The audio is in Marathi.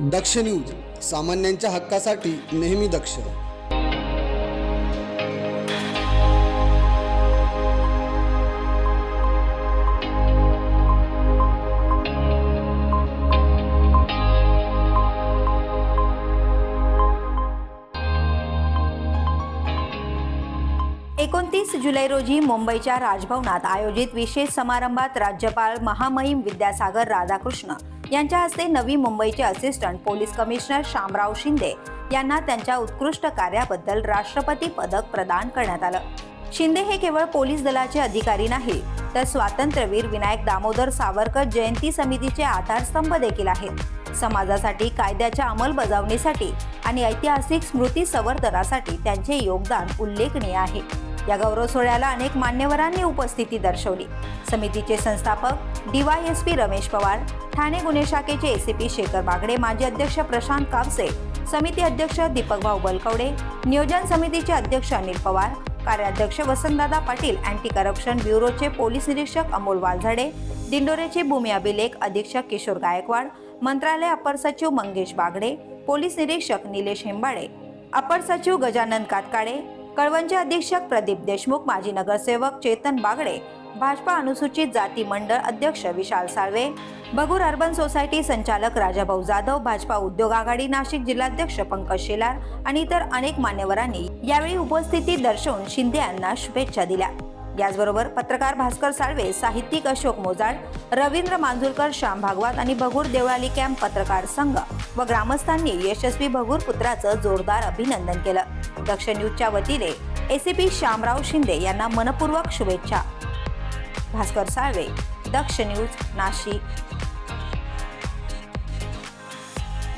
दक्ष न्यूज सामान्यांच्या हक्कासाठी नेहमी दक्ष. एकोणतीस जुलै रोजी मुंबईच्या राजभवनात आयोजित विशेष समारंभात राज्यपाल महामहिम विद्यासागर राधाकृष्ण यांच्या हस्ते नवी मुंबईचे assistant police commissioner Shamrao Shinde यांना त्यांच्या उत्कृष्ट कार्याबद्दल राष्ट्रपती पदक प्रदान करण्यात आलं. शिंदे हे केवळ पोलीस दलाचे अधिकारी नाही तर स्वातंत्र्यवीर विनायक दामोदर सावरकर जयंती समितीचे आधारस्तंभ देखील आहेत. समाजासाठी कायद्याच्या अंमलबजावणीसाठी आणि ऐतिहासिक स्मृती संवर्धनासाठी त्यांचे योगदान उल्लेखनीय आहे. या गौरव सोहळ्याला अनेक मान्यवरांनी उपस्थिती दर्शवली. समितीचे संस्थापक डीवायएसपी रमेश पवार ठाणे गुन्हे शाखेचे एसीपी शेखर बागडे माजी अध्यक्ष प्रशांत कापसे समिती अध्यक्ष दीपक भाऊ बलकवडे नियोजन समितीचे अध्यक्ष अनिल पवार कार्याध्यक्ष वसंतदादा पाटील अँटी करप्शन ब्युरोचे पोलीस निरीक्षक अमोल वालझडे दिंडोरेचे भूमी अभिलेख अधीक्षक किशोर गायकवाड मंत्रालय अपर सचिव मंगेश बागडे पोलीस निरीक्षक निलेश हेंबाळे अपर सचिव गजानन कातकाडे कळवणचे अधीक्षक प्रदीप देशमुख माजी नगरसेवक चेतन बागडे भाजपा अनुसूचित जाती मंडळ अध्यक्ष विशाल साळवे बगूर अर्बन सोसायटी संचालक राजाभाऊ जाधव भाजपा उद्योग आघाडी नाशिक जिल्हाध्यक्ष पंकज शेलार आणि इतर अनेक मान्यवरांनी यावेळी उपस्थिती दर्शवून शिंदे यांना शुभेच्छा दिल्या. याचबरोबर पत्रकार भास्कर साळवे साहित्यिक अशोक मोजाड रवींद्र मांजुरकर श्याम भागवत आणि भगूर देवळाली कॅम्प पत्रकार संघ व ग्रामस्थांनी यशस्वी भगूर पुत्राचं जोरदार अभिनंदन केलं. दक्ष न्यूजच्या वतीने एसीपी श्यामराव शिंदे यांना मनपूर्वक शुभेच्छा. भास्कर साळवे दक्ष न्यूज नाशिक.